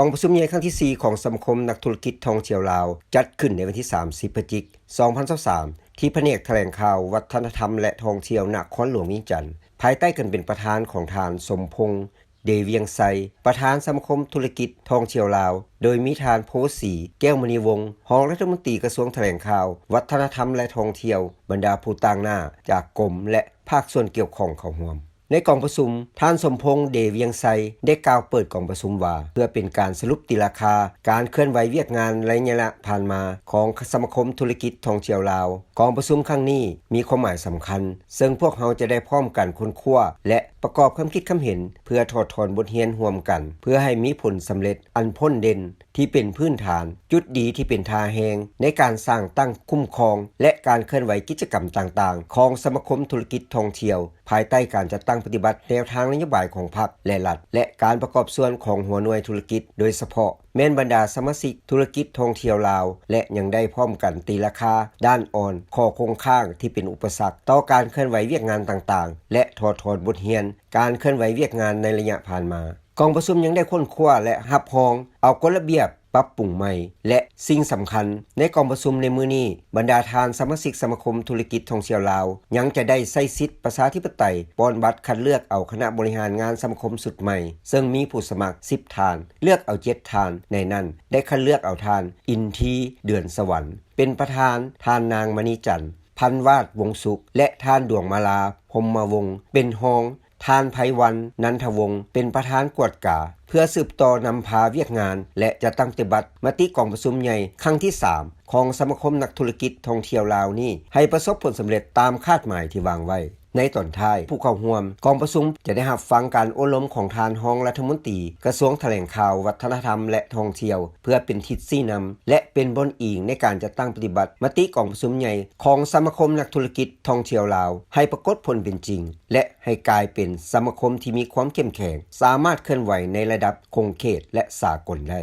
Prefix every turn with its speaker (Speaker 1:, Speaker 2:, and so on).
Speaker 1: กองประชุมใหญ่ครั้งที่ 4 ของสมาคมนักธุรกิจท่องเที่ยวลาว จัดขึ้นในวันที่ 30พฤศจิกายน2023ที่แผนกแถลงข่าววัฒนธรรมและท่องเที่ยวนครหลวงวียงจันทน์ภายใต้กันเป็นประธานของทานสมพงษ์เดเวียงไซ ประธานสมาคมธุรกิจท่องเที่ยวลาว โดยมีทานโพสีแก้วมณีวงศ์รองรัฐมนตรีกระทรวงแถลงข่าว วัฒนธรรมและท่องเที่ยว บรรดาผู้ต่างหน้า จากกรมและภาคส่วนเกี่ยวข้องเข้าร่วม ในกองประชุมท่านสมพงษ์เดเวียงไซได้กล่าวเปิดกองประชุมว่า เพื่อเป็นการสรุปตีราคา การเคลื่อนไหวเวียกงานระยะละผ่านมาของสมาคมธุรกิจท่องเที่ยวลาว กองประชุมครั้งนี้มีความหมายสำคัญ ซึ่งพวกเราจะได้พร้อมกันค้นคว้าและประกอบความคิดความเห็น เพื่อถอดถอนบทเรียนร่วมกัน เพื่อให้มีผลสำเร็จอันพ้นเด่นที่เป็นพื้นฐาน จุดดีที่เป็นทาแหงในการสร้างตั้งคุ้มครอง และการเคลื่อนไหวกิจกรรมต่างๆ ของสมาคมธุรกิจท่องเที่ยว ภายใต้การจัดตั้งปฏิบัติแนวทางนโยบายของพรรคและรัฐและการประกอบส่วนของหัวหน่วยธุรกิจ โดยเฉพาะแม่นบรรดาสมาชิกธุรกิจท่องเที่ยวลาว และยังได้พร้อมกันตีราคา ด้านอ่อนข้อคงข้างที่เป็นอุปสรรค ต่อการเคลื่อนไหวเวียกงานต่างๆ และถอดถอนบทเรียนการเคลื่อนไหวเวียกงานในระยะผ่านมา กองประชุมยังได้ค้นคว้าและรับรองเอากฎระเบียบปรับปรุงใหม่ และสิ่งสำคัญ ในกองประชุมในมือนี้บรรดาทานสมาชิกสมาคมธุรกิจท่องเที่ยวลาว ยังจะได้ใช้สิทธิประชาธิปไตยปอนบัตรคัดเลือกเอาคณะบริหารงานสมาคมสุดใหม่ ซึ่งมีผู้สมัคร 10 ทาน เลือกเอา 7 ทาน ในนั้น ได้คัดเลือกเอาทาน อินทีเดือนสวรรค์ เป็นประธานทานนางมณีจันทร์พันวาดวงสุข และทานดวงมาลาพรหมวง เป็นฮอง ทานไพวัน นันทวงศ์เป็นประธานกวดกา เพื่อสืบต่อนำพาเวียกงาน และจะตั้งปฏิบัติมติกองประชุมใหญ่ครั้งที่ 3 ของสมาคมนักธุรกิจท่องเที่ยวลาวนี้ ให้ประสบผลสำเร็จตามคาดหมายที่วางไว้ ในตอนท้ายผู้เข้าร่วมกองประชุมจะได้รับฟังการโอบรมของทานรองรัฐมนตรี กระทรวงแถลงข่าววัฒนธรรมและท่องเที่ยว เพื่อเป็นทิศซี่นำและเป็นบนอิงในการจะตั้งปฏิบัติมติกองประชุมใหญ่ของสมาคมนักธุรกิจท่องเที่ยวลาว ให้ปรากฏผลเป็นจริง และให้กลายเป็นสมาคมที่มีความเข้มแข็งสามารถเคลื่อนไหวในระดับคงเขตและสากลได้